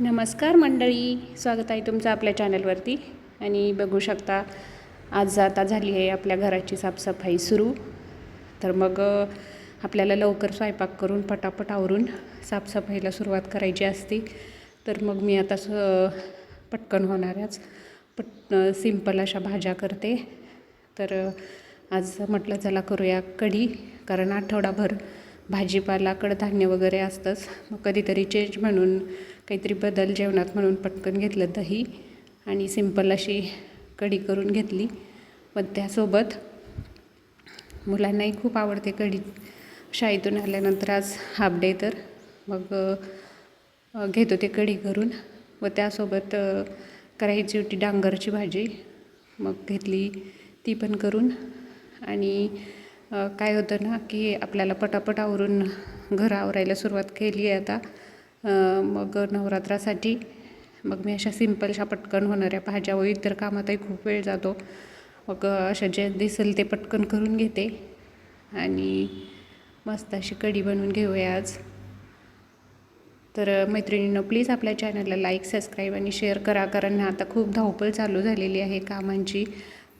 नमस्कार मंडळी स्वागत आहे तुमचं आपल्या चॅनलवरती. आणि बघू शकता आज आता झाली आहे आपल्या घराची साफसफाई सुरू. तर मग आपल्याला लवकर स्वयंपाक करून पटापट आवरून साफसफाईला सुरुवात करायची असते. तर मग मी आता स पटकन होणाऱ्याच पट सिंपल अशा भाज्या करते. तर आज म्हटलं चला करूया कढी कारण आठवडाभर भाजीपाला कडधान्य वगैरे असतंच. मग कधीतरी चेंज म्हणून काहीतरी बदल जेवणात म्हणून पटकन घेतलं दही आणि सिंपल अशी कढी करून घेतली. पण त्यासोबत मुलांनाही खूप आवडते कढी. शाळेतून आल्यानंतर आज हाफ डे तर मग घेतो ते कढी करून. व त्यासोबत करायची होती डांगरची भाजी. मग घेतली ती पण करून. आणि काय होतं ना की आपल्याला पटापट आवरून घरं आवरायला सुरुवात केली आहे आता. मग नवरात्रासाठी मग मी अशा सिंपलशा पटकन होणाऱ्या भाज्या व इतर कामातही खूप वेळ जातो. मग अशा जे दिसेल ते पटकन करून घेते. आणि मस्त अशी कढी बनवून घेऊया आज. तर मैत्रिणीनं प्लीज आपल्या चॅनलला लाईक सबस्क्राईब आणि शेअर करा. कारण आता खूप धावपळ चालू झालेली आहे कामांची.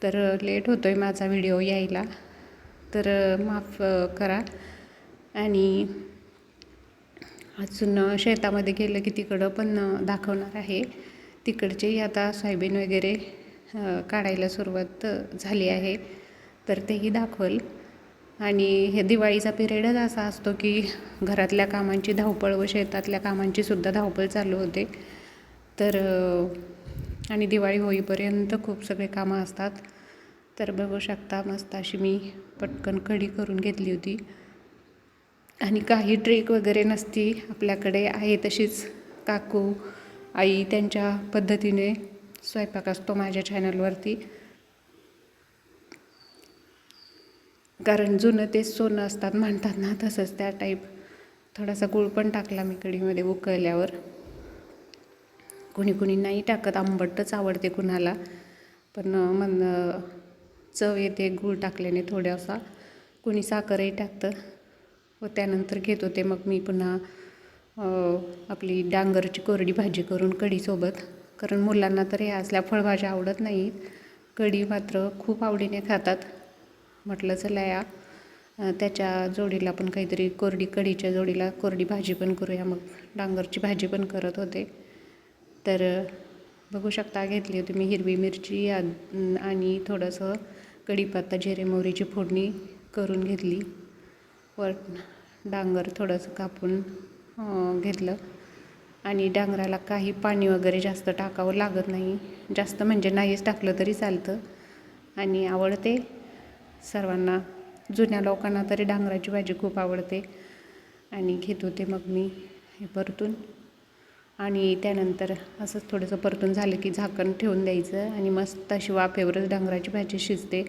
तर लेट होतो आहे माझा व्हिडिओ यायला. तर माफ करा. आणि अजून शेतामध्ये गेलं की तिकडं पण दाखवणार आहे. तिकडचेही आता सोयाबीन वगैरे काढायला सुरुवात झाली आहे. तर तेही दाखवल. आणि हे दिवाळीचा पिरियडच असा असतो की घरातल्या कामांची धावपळ व शेतातल्या कामांची सुद्धा धावपळ चालू होते. तर आणि दिवाळी होईपर्यंत खूप सगळे कामं असतात. तर बघू शकता मस्त अशी मी पटकन कढी करून घेतली होती. आणि काही ट्रेक वगैरे नसती आपल्याकडे आहे तशीच. काकू आई त्यांच्या पद्धतीने स्वयंपाक असतो माझ्या चॅनलवरती कारण जुनं तेच सोनं असतात म्हणतात ना तसंच त्या टाईप थोडासा गुळ पण टाकला मी कढीमध्ये उकळल्यावर. कुणी कुणी नाही टाकत आंबटच आवडते कुणाला. पण मन चव येते गूळ टाकल्याने थोडासा कुणी साखरही टाकतं. व त्यानंतर घेत होते मग मी पुन्हा आपली डांगरची कोरडी भाजी करून कढीसोबत. कारण मुलांना तर या असल्या फळभाज्या आवडत नाहीत. कढी मात्र खूप आवडीने खातात. म्हटलं चला या. त्याच्या जोडीला पण काहीतरी कोरडी कढीच्या जोडीला कोरडी भाजी पण करूया. मग डांगरची भाजी पण करत होते. तर बघू शकता घेतली होती मी हिरवी मिरची आणि थोडंसं कढीपत्ता जिरे मोहरीची फोडणी करून घेतली. वर डांगर थोडंसं कापून घेतलं. आणि डांगराला काही पाणी वगैरे जास्त टाकावं लागत नाही. जास्त म्हणजे नाहीच टाकलं तरी चालतं. आणि आवडते. सर्वांना जुन्या लोकांना तरी डांगराची भाजी खूप आवडते. आणि घेत होते मग मी हे परतून. आणि त्यानंतर असंच थोडंसं परतून झालं की झाकण ठेवून द्यायचं आणि मस्त अशी वाफेवरच डांगराची भाजी शिजते.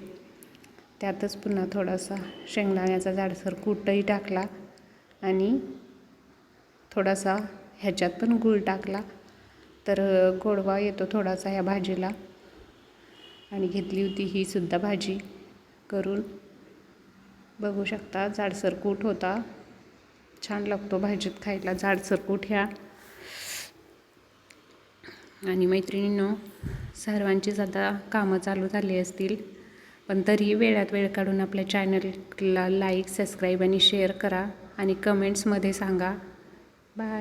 त्यातच पुन्हा थोडासा शेंगदाण्याचा जाडसर कूटही टाकला. आणि थोडासा ह्याच्यात पण गूळ टाकला. तर गोडवा येतो थोडासा ह्या भाजीला. आणि घेतली होती ही सुद्धा भाजी करून. बघू शकता जाडसरकूट होता. छान लागतो भाजीत खायला जाडसरकूट ह्या. आणि मैत्रिणींनो सर्वांचीच आता कामं चालू झाली असतील. पण तरीही वेळात वेळ काढून आपल्या चॅनलला लाईक सबस्क्राईब आणि शेअर करा. आणि कमेंट्समध्ये सांगा. बाय.